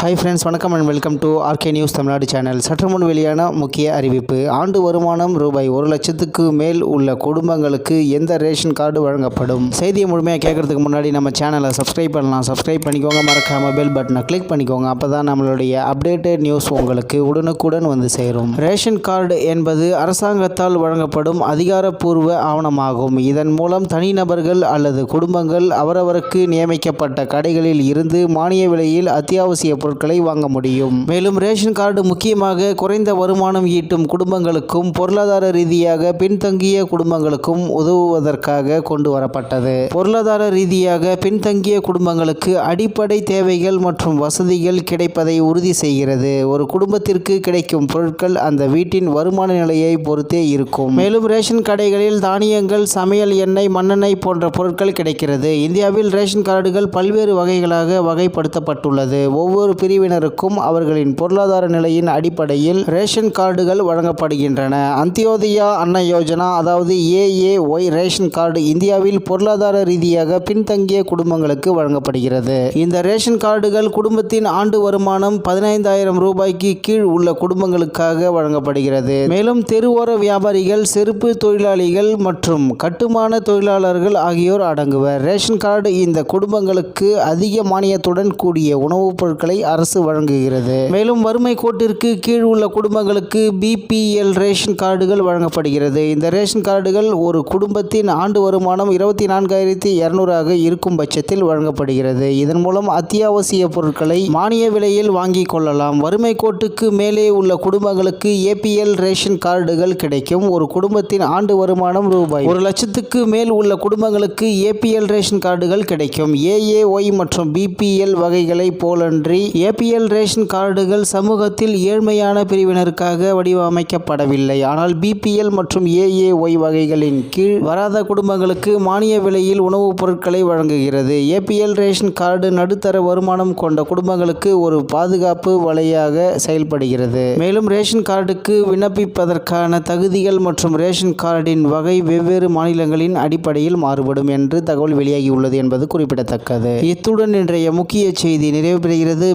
Hi friends வணக்கம் and welcome to RK news Tamil Nadu channel சற்று முன் வெளியான முக்கிய அறிவிப்பு. ஆண்டு வருமானம் ரூபாய் ஒரு லட்சத்துக்கு மேல் உள்ள குடும்பங்களுக்கு எந்த ரேஷன் கார்டு வழங்கப்படும்? செய்தியை முழுமையாக கேட்கறதுக்கு முன்னாடி நம்ம சேனலை சப்ஸ்கிரைப் பண்ணலாம். சப்ஸ்கிரைப் பண்ணிக்கோங்க மறக்காம பெல் பட்டனை கிளிக் பண்ணிக்கோங்க. அப்போ தான் நம்மளுடைய அப்டேட்டட் நியூஸ் உங்களுக்கு உடனுக்குடன் வந்து சேரும். ரேஷன் கார்டு என்பது அரசாங்கத்தால் வழங்கப்படும் அதிகாரப்பூர்வ ஆவணமாகும். இதன் மூலம் தனிநபர்கள் அல்லது குடும்பங்கள் அவரவருக்கு நியமிக்கப்பட்ட கடைகளில் இருந்து மானிய விலையில் அத்தியாவசிய பொருட்களை வாங்க முடியும். மேலும் ரேஷன் கார்டு முக்கியமாக குறைந்த வருமானம் ஈட்டும் குடும்பங்களுக்கும் பொருளாதார ரீதியாக பின்தங்கிய குடும்பங்களுக்கும் உதவுவதற்காக கொண்டு வரப்பட்டது. பொருளாதார ரீதியாக பின்தங்கிய குடும்பங்களுக்கு அடிப்படை தேவைகள் மற்றும் வசதிகள் கிடைப்பதை உறுதி செய்கிறது. ஒரு குடும்பத்திற்கு கிடைக்கும் பொருட்கள் அந்த வீட்டின் வருமான நிலையை பொறுத்தே இருக்கும். மேலும் ரேஷன் கடைகளில் தானியங்கள் சமையல் எண்ணெய் மண்ணெண்ணெய் போன்ற பொருட்கள் கிடைக்கிறது. இந்தியாவில் ரேஷன் கார்டுகள் பல்வேறு வகைகளாக வகைப்படுத்தப்பட்டுள்ளது. ஒவ்வொரு பிரிவினருக்கும் அவர்களின் பொருளாதார நிலையின் அடிப்படையில் ரேஷன் கார்டுகள் வழங்கப்படுகின்றன. அந்தியோதயா அன்ன யோஜனா அதாவது ஏஏஒய் ரேஷன் கார்டு இந்தியாவில் பொருளாதார ரீதியாக பின்தங்கிய குடும்பங்களுக்கு வழங்கப்படுகிறது. இந்த ரேஷன் கார்டுகள் குடும்பத்தின் ஆண்டு வருமானம் பதினைந்தாயிரம் ரூபாய்க்கு கீழ் உள்ள குடும்பங்களுக்காக வழங்கப்படுகிறது. மேலும் தெருவோர வியாபாரிகள் செருப்பு தொழிலாளிகள் மற்றும் கட்டுமான தொழிலாளர்கள் ஆகியோர் அடங்குவர். ரேஷன் கார்டு இந்த குடும்பங்களுக்கு அதிக மானியத்துடன் கூடிய உணவுப் பொருட்களை அரசு வழங்குகிறது. மேலும் வறுமை கோட்டிற்கு கீழ் உள்ள குடும்பங்களுக்கு பிபிஎல் ரேஷன் கார்டுகள் வழங்கப்படுகிறது. இந்த ரேஷன் கார்டுகள் ஒரு குடும்பத்தின் ஆண்டு வருமானம் இருபத்தி நான்காயிரத்தி இருநூறாக இருக்கும் பட்சத்தில் வழங்கப்படுகிறது. இதன் மூலம் அத்தியாவசிய பொருட்களை மானிய விலையில் வாங்கிக் கொள்ளலாம். வறுமை கோட்டுக்கு மேலே உள்ள குடும்பங்களுக்கு ஏபிஎல் ரேஷன் கார்டுகள் கிடைக்கும். ஒரு குடும்பத்தின் ஆண்டு வருமானம் ரூபாய் ஒரு லட்சத்துக்கு மேல் உள்ள குடும்பங்களுக்கு ஏபிஎல் ரேஷன் கார்டுகள் கிடைக்கும். ஏஏஒய் மற்றும் பிபிஎல் வகைகளை போலன்றி ஏபிஎல் ரேஷன் கார்டுகள் சமூகத்தில் ஏழ்மையான பிரிவினருக்காக வடிவமைக்கப்படவில்லை. ஆனால் பிபிஎல் மற்றும் ஏஏஒய் வகைகளின் கீழ் வராத குடும்பங்களுக்கு மானிய விலையில் உணவுப் பொருட்களை வழங்குகிறது. ஏபிஎல் ரேஷன் கார்டு நடுத்தர வருமானம் கொண்ட குடும்பங்களுக்கு ஒரு பாதுகாப்பு வலையாக செயல்படுகிறது. மேலும் ரேஷன் கார்டுக்கு விண்ணப்பிப்பதற்கான தகுதிகள் மற்றும் ரேஷன் கார்டின் வகை வெவ்வேறு மாநிலங்களின் அடிப்படையில் மாறுபடும் என்று தகவல் வெளியாகியுள்ளது என்பது குறிப்பிடத்தக்கது. இத்துடன் இன்றைய முக்கிய செய்தி நிறைவு பெறுகிறது